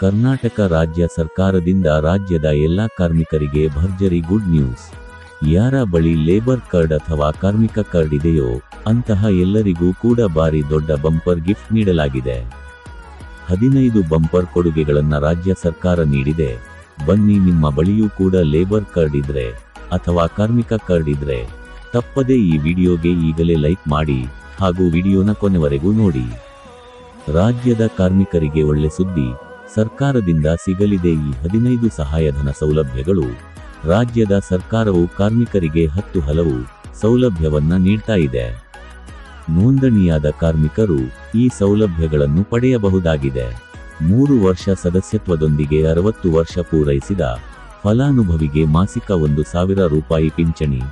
ಕರ್ನಾಟಕ ರಾಜ್ಯ ಸರ್ಕಾರದಿಂದ ರಾಜ್ಯದ ಎಲ್ಲ ಕಾರ್ಮಿಕರಿಗೆ ಭರ್ಜರಿ ಗುಡ್ ನ್ಯೂಸ್. ಯಾರ ಬಳಿ ಲೇಬರ್ ಕಾರ್ಡ್ ಅಥವಾ ಕಾರ್ಮಿಕ ಕಾರ್ಡ್ ಇದೆಯೋ ಅಂತಹ ಎಲ್ಲರಿಗೂ ಕೂಡ ಬಾರಿ ದೊಡ್ಡ ಬಂಪರ್ ಗಿಫ್ಟ್ ನೀಡಲಾಗಿದೆ. ಹದಿನೈದು ಬಂಪರ್ ಕೊಡುಗೆಗಳನ್ನು ರಾಜ್ಯ ಸರ್ಕಾರ ನೀಡಿದೆ. ಬನ್ನಿ ನಿಮ್ಮ ಬಳಿಯೂ ಕೂಡ ಲೇಬರ್ ಕಾರ್ಡ್ ಇದ್ರೆ ಅಥವಾ ಕಾರ್ಮಿಕ ಕಾರ್ಡ್ ಇದ್ರೆ ತಪ್ಪದೇ ಈ ವಿಡಿಯೋಗೆ ಈಗಲೇ ಲೈಕ್ ಮಾಡಿ ಹಾಗೂ ವಿಡಿಯೋನ ಕೊನೆವರೆಗೂ ನೋಡಿ. ರಾಜ್ಯದ ಕಾರ್ಮಿಕರಿಗೆ ಒಳ್ಳೆ ಸುದ್ದಿ. ಸರ್ಕಾರದಿಂದ ಸಿಗಲಿದೆ ಈ ಹದಿನೈದು ಸಹಾಯಧನ ಸೌಲಭ್ಯಗಳು. ರಾಜ್ಯದ ಸರ್ಕಾರವು ಕಾರ್ಮಿಕರಿಗೆ ಹತ್ತು ಹಲವು ಸೌಲಭ್ಯವನ್ನ ನೀಡ್ತಾ ಇದೆ. ನೋಂದಣಿಯಾದ ಕಾರ್ಮಿಕರು ಈ ಸೌಲಭ್ಯಗಳನ್ನು ಪಡೆಯಬಹುದಾಗಿದೆ. ಮೂರು ವರ್ಷ ಸದಸ್ಯತ್ವದೊಂದಿಗೆ ಅರವತ್ತು ವರ್ಷ ಪೂರೈಸಿದ ಫಲಾನುಭವಿಗೆ ಮಾಸಿಕ ಒಂದು ಸಾವಿರ ರೂಪಾಯಿ ಪಿಂಚಣಿ.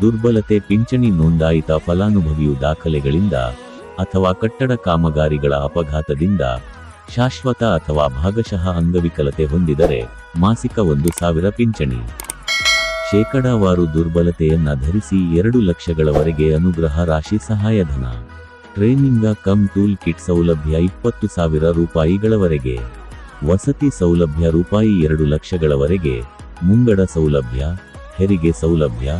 ದುರ್ಬಲತೆ ಪಿಂಚಣಿ ನೋಂದಾಯಿತ ಫಲಾನುಭವಿಯು ದಾಖಲೆಗಳಿಂದ ಅಥವಾ ಕಟ್ಟಡ ಕಾಮಗಾರಿಗಳ ಅಪಘಾತದಿಂದ ಶಾಶ್ವತ ಅಥವಾ ಭಾಗಶಃ ಅಂಗವಿಕಲತೆ ಹೊಂದಿದರೆ ಮಾಸಿಕ ಒಂದು ಸಾವಿರ ಪಿಂಚಣಿ. ಶೇಕಡಾವಾರು ದುರ್ಬಲತೆಯನ್ನ ಧರಿಸಿ ಎರಡು ಲಕ್ಷಗಳವರೆಗೆ ಅನುಗ್ರಹ ರಾಶಿ ಸಹಾಯಧನ. ಟ್ರೈನಿಂಗ ಕಮ್ ಟೂಲ್ ಕಿಟ್ ಸೌಲಭ್ಯ ಇಪ್ಪತ್ತು ಸಾವಿರ ರೂಪಾಯಿಗಳವರೆಗೆ. ವಸತಿ ಸೌಲಭ್ಯ ರೂಪಾಯಿ ಎರಡು ಲಕ್ಷಗಳವರೆಗೆ. ಮುಂಗಡ ಸೌಲಭ್ಯ, ಹೆರಿಗೆ ಸೌಲಭ್ಯ,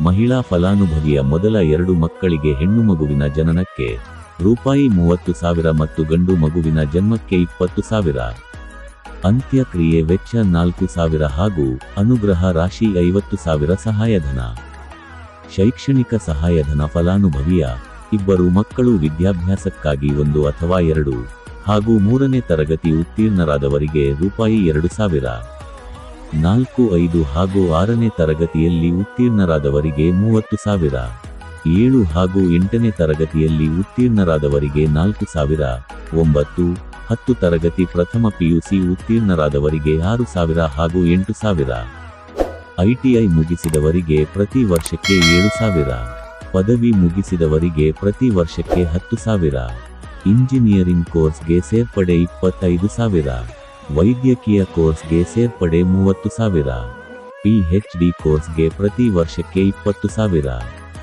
ಮಹಿಳಾ ಫಲಾನುಭವಿಯ ಮೊದಲ ಎರಡು ಮಕ್ಕಳಿಗೆ ಹೆಣ್ಣು ಮಗುವಿನ ಜನನಕ್ಕೆ. ರೂಪಾಯಿ ಮೂವತ್ತು ಸಾವಿರ ಮತ್ತು ಗಂಡು ಮಗುವಿನ ಜನ್ಮಕ್ಕೆ ಇಪ್ಪತ್ತು ಸಾವಿರ. ಅಂತ್ಯಕ್ರಿಯೆ ವೆಚ್ಚ ನಾಲ್ಕು ಸಾವಿರ ಹಾಗೂ ಅನುಗ್ರಹ ರಾಶಿ ಐವತ್ತು ಸಾವಿರ ಸಹಾಯಧನ. ಶೈಕ್ಷಣಿಕ ಸಹಾಯಧನ ಫಲಾನುಭವಿಯ, ಇಬ್ಬರು ಮಕ್ಕಳು ವಿದ್ಯಾಭ್ಯಾಸಕ್ಕಾಗಿ ಒಂದು ಅಥವಾ ಎರಡು ಹಾಗೂ ಮೂರನೇ ತರಗತಿ ಉತ್ತೀರ್ಣರಾದವರಿಗೆ ರೂಪಾಯಿ ಎರಡು ಸಾವಿರ. ನಾಲ್ಕು ಐದು ಹಾಗೂ ಆರನೇ ತರಗತಿಯಲ್ಲಿ ಉತ್ತೀರ್ಣರಾದವರಿಗೆ ಮೂವತ್ತು ಸಾವಿರ. ಏಳು ಹಾಗೂ ಎಂಟನೇ ತರಗತಿಯಲ್ಲಿ ಉತ್ತೀರ್ಣರಾದವರಿಗೆ ನಾಲ್ಕು ಸಾವಿರ, ಒಂಬತ್ತು, ಹತ್ತು ತರಗತಿ ಪ್ರಥಮ ಪಿಯುಸಿ ಉತ್ತೀರ್ಣರಾದವರಿಗೆ ಆರು ಸಾವಿರ ಹಾಗೂ ಎಂಟು ಸಾವಿರ. ಐಟಿಐ ಮುಗಿಸಿದವರಿಗೆ ಪ್ರತಿ ವರ್ಷಕ್ಕೆ ಏಳು ಸಾವಿರ. ಪದವಿ ಮುಗಿಸಿದವರಿಗೆ ಪ್ರತಿ ವರ್ಷಕ್ಕೆ ಹತ್ತು ಸಾವಿರ. ಇಂಜಿನಿಯರಿಂಗ್ ಕೋರ್ಸ್ಗೆ ಸೇರ್ಪಡೆ ಇಪ್ಪತ್ತೈದು ಸಾವಿರ. ವೈದ್ಯಕೀಯ ಕೋರ್ಸ್ಗೆ ಸೇರ್ಪಡೆ ಮೂವತ್ತು ಸಾವಿರ. ಪಿಎಚ್ಡಿ ಕೋರ್ಸ್ಗೆ ಪ್ರತಿ ವರ್ಷಕ್ಕೆ ಇಪ್ಪತ್ತು ಸಾವಿರ.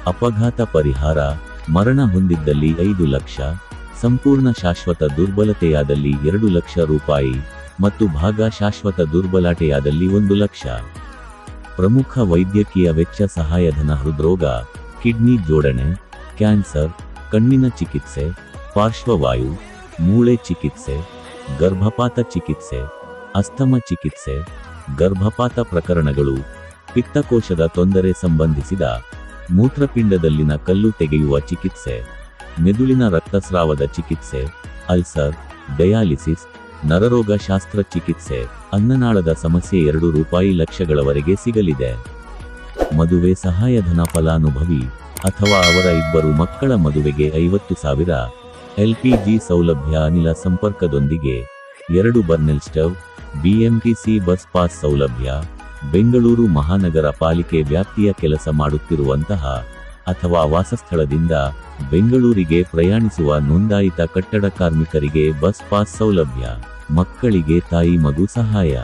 ಅಪಘಾತ ಪರಿಹಾರ, ಮರಣ ಹೊಂದಿದ್ದಲ್ಲಿ ಐದು ಲಕ್ಷ, ಸಂಪೂರ್ಣ ಶಾಶ್ವತ ದುರ್ಬಲತೆಯಾದಲ್ಲಿ ಎರಡು ಲಕ್ಷ ರೂಪಾಯಿ ಮತ್ತು ಭಾಗ ಶಾಶ್ವತ ದುರ್ಬಲಾಟೆಯಾದಲ್ಲಿ ಒಂದು ಲಕ್ಷ. ಪ್ರಮುಖ ವೈದ್ಯಕೀಯ ವೆಚ್ಚ ಸಹಾಯಧನ ಹೃದ್ರೋಗ, ಕಿಡ್ನಿ ಜೋಡಣೆ, ಕ್ಯಾನ್ಸರ್, ಕಣ್ಣಿನ ಚಿಕಿತ್ಸೆ, ಪಾರ್ಶ್ವವಾಯು, ಮೂಳೆ ಚಿಕಿತ್ಸೆ, ಗರ್ಭಪಾತ ಚಿಕಿತ್ಸೆ, ಅಸ್ತಮ ಚಿಕಿತ್ಸೆ, ಗರ್ಭಪಾತ ಪ್ರಕರಣಗಳು, ಪಿತ್ತಕೋಶದ ತೊಂದರೆ ಸಂಬಂಧಿಸಿದ ಮೂತ್ರಪಿಂಡದಲ್ಲಿನ ಕಲ್ಲು ತೆಗೆಯುವ ಚಿಕಿತ್ಸೆ. ಮೆದುಳಿನ ರಕ್ತಸ್ರಾವದ ಚಿಕಿತ್ಸೆ. ಅಲ್ಸರ್, ಡಯಾಲಿಸಿಸ್, ನರರೋಗ ಶಾಸ್ತ್ರ ಚಿಕಿತ್ಸೆ. ಅನ್ನನಾಳದ ಸಮಸ್ಯೆ ಎರಡು ರೂಪಾಯಿ ಲಕ್ಷಗಳವರೆಗೆ ಸಿಗಲಿದೆ. ಮದುವೆ ಸಹಾಯಧನ ಫಲಾನುಭವಿ ಅಥವಾ ಅವರ ಇಬ್ಬರು ಮಕ್ಕಳ ಮದುವೆಗೆ ಐವತ್ತು ಸಾವಿರ. ಎಲ್ಪಿಜಿ ಸೌಲಭ್ಯ ಅನಿಲ ಸಂಪರ್ಕದೊಂದಿಗೆ ಎರಡು burner stove. BMTC bus pass ಸೌಲಭ್ಯ. ಬೆಂಗಳೂರು ಮಹಾನಗರ ಪಾಲಿಕೆ ವ್ಯಾಪ್ತಿಯ ಕೆಲಸ ಮಾಡುತ್ತಿರುವಂತಹ ಅಥವಾ ವಾಸಸ್ಥಳದಿಂದ ಬೆಂಗಳೂರಿಗೆ ಪ್ರಯಾಣಿಸುವ ನೋಂದಾಯಿತ ಕಟ್ಟಡ ಕಾರ್ಮಿಕರಿಗೆ ಬಸ್ ಪಾಸ್ ಸೌಲಭ್ಯ, ಮಕ್ಕಳಿಗೆ ತಾಯಿ ಮಗು ಸಹಾಯ.